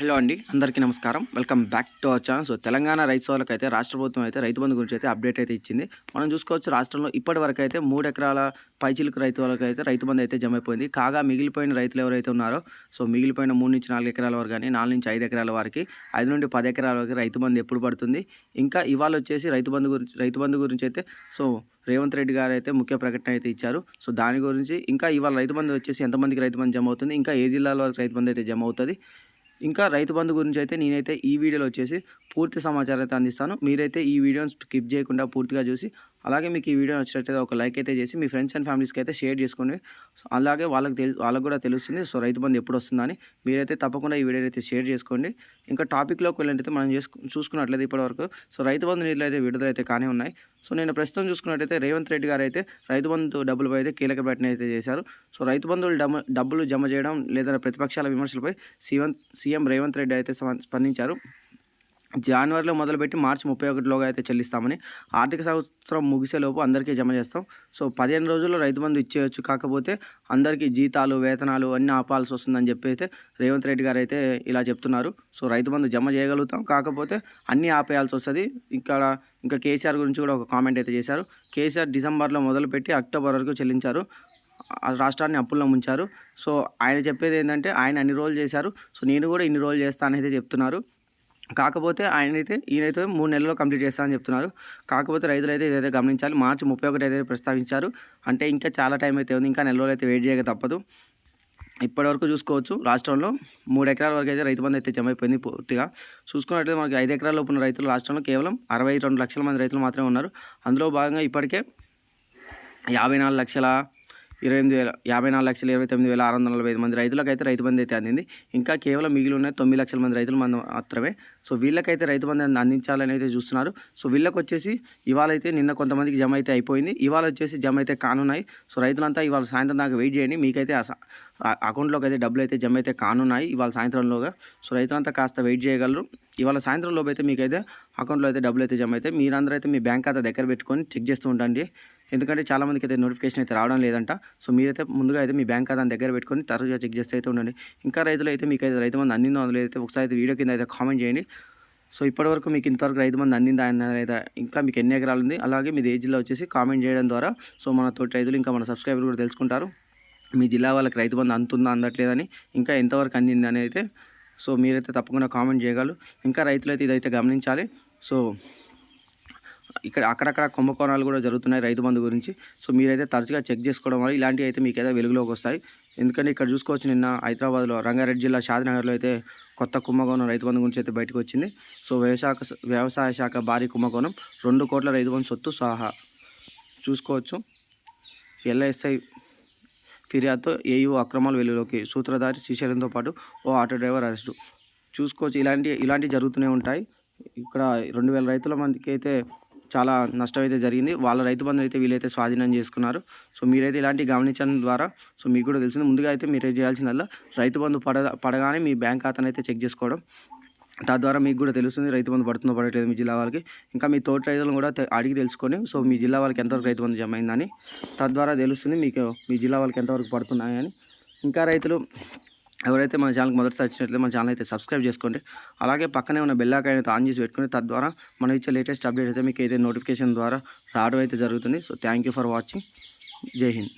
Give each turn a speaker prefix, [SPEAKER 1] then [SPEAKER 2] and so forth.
[SPEAKER 1] Hello అండి అందరికీ నమస్కారం. Welcome back to our channel. So Telangana రైతు సోదరులకు అయితే రాష్ట్ర ప్రభుత్వం అయితే రైతు బంధు గురించి అయితే అప్డేట్ అయితే ఇచ్చింది. మనం చూసుకోవచ్చు రాష్ట్రంలో ఇప్పటి వరకు అయితే మూడు ఎకరాల పైచిలుకు రైతు వాళ్ళకి అయితే రైతు బంధు అయితే జమ అయిపోయింది. కాగా మిగిలిపోయిన రైతులు ఎవరైతే ఉన్నారో సో మిగిలిపోయిన మూడు నుంచి నాలుగు ఎకరాల వరకు కానీ నాలుగు నుంచి ఐదు ఎకరాల వారికి ఐదు నుండి పది ఎకరాల వరకు రైతు బంధు ఎప్పుడు పడుతుంది? ఇంకా ఇవాళ వచ్చేసి రైతు బంధు గురించి రైతు బంధు గురించి అయితే సో రేవంత్ రెడ్డి గారు అయితే ముఖ్య ప్రకటన అయితే ఇచ్చారు. సో దాని గురించి ఇంకా ఇవాళ రైతు బంధు వచ్చేసి ఎంతమందికి రైతు బంధు జమ అవుతుంది? ఇంకా ఏ జిల్లాలో వరకు రైతు బంధు అయితే జమ అవుతుంది? ఇంకా రైతు బంధు గురించి అయితే నేనైతే ఈ వీడియోలో వచ్చేసి పూర్తి సమాచారం అయితే అందిస్తాను. మీరైతే ఈ వీడియోని స్కిప్ చేయకుండా పూర్తిగా చూసి అలాగే మీకు ఈ వీడియో నచ్చినట్లయితే ఒక లైక్ అయితే చేసి మీ ఫ్రెండ్స్ అండ్ ఫ్యామిలీస్కి అయితే షేర్ చేసుకోండి. అలాగే వాళ్ళకి తెలు వాళ్ళకి కూడా తెలుస్తుంది. సో రైతు బంధు ఎప్పుడు వస్తుందని మీరైతే తప్పకుండా ఈ వీడియో అయితే షేర్ చేసుకోండి. ఇంకా టాపిక్లోకి వెళ్ళినట్టయితే మనం చేసుకు చూసుకున్నట్లయితే ఇప్పటివరకు సో రైతు బంధు నిధులు అయితే విడుదల అయితే కానీ ఉన్నాయి. సో నేను ప్రస్తుతం చూసుకున్నట్టయితే రేవంత్ రెడ్డి గారు అయితే రైతు బంధు డబ్బులపై అయితే కీలక ప్రకటన అయితే చేశారు. సో రైతు బంధువులు డబ్బులు జమ చేయడం లేదా ప్రతిపక్షాల విమర్శలపై సీఎం సీఎం రేవంత్ రెడ్డి అయితే స్పందించారు. జనవరిలో మొదలుపెట్టి మార్చి ముప్పై ఒకటిలోగా అయితే చెల్లిస్తామని ఆర్థిక సంవత్సరం ముగిసేలోపు అందరికీ జమ చేస్తాం. సో పదిహేను రోజుల్లో రైతు బంధు ఇచ్చేయచ్చు. కాకపోతే అందరికీ జీతాలు వేతనాలు అన్నీ ఆపాల్సి వస్తుందని చెప్పి అయితే రేవంత్ రెడ్డి గారు అయితే ఇలా చెప్తున్నారు. సో రైతు బంధు జమ చేయగలుగుతాం. కాకపోతే అన్నీ ఆపేయాల్సి వస్తుంది. ఇక్కడ ఇంకా కేసీఆర్ గురించి కూడా ఒక కామెంట్ అయితే చేశారు. కేసీఆర్ డిసెంబర్లో మొదలుపెట్టి అక్టోబర్ వరకు చెల్లించారు. ఆ రాష్ట్రాన్ని అప్పుల్లో ముంచారు. సో ఆయన చెప్పేది ఏంటంటే ఆయన అన్ని రోజులు చేశారు. సో నేను కూడా ఇన్ని రోజులు చేస్తానైతే చెప్తున్నారు. కాకపోతే ఆయన అయితే ఈయనైతే మూడు నెలల్లో కంప్లీట్ చేస్తానని చెప్తున్నారు. కాకపోతే రైతులు అయితే ఇదైతే గమనించాలి. మార్చి ముప్పై ఒకటి అయితే ప్రస్తావించారు. అంటే ఇంకా చాలా టైం అయితే ఉంది. ఇంకా నెల రోజులు అయితే వెయిట్ చేయక తప్పదు. ఇప్పటివరకు చూసుకోవచ్చు. రాష్ట్రంలో మూడు ఎకరాల వరకు అయితే రైతు బంధు అయితే జమ అయిపోయింది పూర్తిగా. చూసుకున్నట్లయితే మనకి ఐదు ఎకరాల లోపు ఉన్న రైతులు రాష్ట్రంలో కేవలం అరవై రెండు లక్షల మంది రైతులు మాత్రమే ఉన్నారు. అందులో భాగంగా ఇప్పటికే యాభై నాలుగు లక్షల ఇరవై ఎనిమిది వేల యాభై నాలుగు లక్షల ఇరవై తొమ్మిది వేల ఆరు వందల నలభై ఐదు మంది రైతులకు అయితే రైతు బంధు అయితే అందింది. ఇంకా కేవలం మిగిలి ఉన్న తొమ్మిది లక్షల మంది రైతులు మంది మాత్రమే. సో వీళ్ళకైతే రైతు బంధు అందించాలని అయితే చూస్తున్నారు. సో వీళ్ళకి వచ్చేసి ఇవాళ అయితే నిన్న కొంతమందికి జమ అయితే అయిపోయింది. ఇవాళ వచ్చేసి జమ అయితే కానున్నాయి. సో రైతులంతా ఇవాళ సాయంత్రం దాకా వెయిట్ చేయండి. మీకైతే అకౌంట్లోకి అయితే డబ్బులు అయితే జమ అయితే కానున్నాయి ఇవాళ సాయంత్రంలోగా. సో రైతులంతా కాస్త వెయిట్ చేయగలరు. ఇవాళ సాయంత్రం లోపు అయితే మీకైతే అకౌంట్లో అయితే డబ్బులు అయితే జమ అయితే మీరందరూ అయితే మీ బ్యాంక్ ఖాతా దగ్గర పెట్టుకొని చెక్ చేస్తూ ఉండండి. ఎందుకంటే చాలామందికి అయితే నోటిఫికేషన్ అయితే రావడం లేదంట. సో మీరైతే ముందుగా అయితే మీ బ్యాంక్ ఖాతాని దగ్గర పెట్టుకొని తరచుగా చెక్ చేస్తే అయితే ఉండండి. ఇంకా రైతులు అయితే మీకు అయితే రైతు మంది అందిందో అందులో అయితే ఒకసారి అయితే వీడియో కింద అయితే కామెంట్ చేయండి. సో ఇప్పటివరకు మీకు ఇంతవరకు రైతు మంది అందిందా అన్న లేదా ఇంకా మీకు ఎన్ని ఎకరాలు ఉంది అలాగే మీ ఏ జిల్లా వచ్చేసి కామెంట్ చేయడం ద్వారా. సో మన తోటి రైతులు ఇంకా మన సబ్స్క్రైబర్ కూడా తెలుసుకుంటారు. మీ జిల్లా వాళ్ళకి రైతు బంధు అందుతుందా అందట్లేదని ఇంకా ఎంతవరకు అందింది అనేది అయితే సో మీరైతే తప్పకుండా కామెంట్ చేయగలరు. ఇంకా రైతులు అయితే ఇదైతే గమనించాలి. సో ఇక్కడ అక్కడక్కడ కుంభకోణాలు కూడా జరుగుతున్నాయి రైతు బంధు గురించి. సో మీరైతే తరచుగా చెక్ చేసుకోవడం వల్ల ఇలాంటివి అయితే మీకైతే వెలుగులోకి వస్తాయి. ఎందుకంటే ఇక్కడ చూసుకోవచ్చు నిన్న హైదరాబాద్లో రంగారెడ్డి జిల్లా షాద్నగర్లో అయితే కొత్త కుంభకోణం రైతు బంధు గురించి అయితే బయటకు వచ్చింది. సో వ్యవసాయ వ్యవసాయ శాఖ భారీ కుంభకోణం. రెండు కోట్ల రైతు బంధు సొత్తు సహా. చూసుకోవచ్చు. ఎల్ఐఎస్ఐ ఫిర్యాదుతో ఏయూ అక్రమాలు వెలుగులోకి సూత్రధారి శ్రీశైలంతో పాటు ఓ ఆటో డ్రైవర్ అరెస్టు. చూసుకోవచ్చు. ఇలాంటి ఇలాంటివి జరుగుతూనే ఉంటాయి. ఇక్కడ రెండు వేల రైతుల మందికి అయితే చాలా నష్టం అయితే జరిగింది. వాళ్ళ రైతు బంధువులు అయితే వీళ్ళైతే స్వాధీనం చేసుకున్నారు. సో మీరైతే ఇలాంటి గమనించడం ద్వారా సో మీకు కూడా తెలిసింది. ముందుగా అయితే మీరు చేయాల్సిందల్లా రైతు బంధు పడ పడగానే మీ బ్యాంక్ ఖాతాను అయితే చెక్ చేసుకోవడం. తద్వారా మీకు కూడా తెలుస్తుంది రైతు బంధు పడుతుందో పడట్లేదు మీ జిల్లా వాళ్ళకి. ఇంకా మీ తోటి రైతులను కూడా అడిగి తెలుసుకొని సో మీ జిల్లా వాళ్ళకి ఎంతవరకు రైతు బంధు జమ అయిందని. తద్వారా తెలుస్తుంది మీకు మీ జిల్లా వాళ్ళకి ఎంతవరకు పడుతున్నాయని. ఇంకా రైతులు ఎవరైతే మన ఛానల్కి మొదటిసారి వచ్చినట్లయితే మన ఛానల్ అయితే సబ్స్క్రైబ్ చేసుకోండి. అలాగే పక్కనే ఉన్న బెల్ ఐకాన్ అయితే ఆన్ చేసి పెట్టుకుని తద్వారా మనం ఇచ్చే లేటెస్ట్ అప్డేట్ అయితే మీకు అయితే నోటిఫికేషన్ ద్వారా రావడం అయితే జరుగుతుంది. So thank you for watching జై హింద్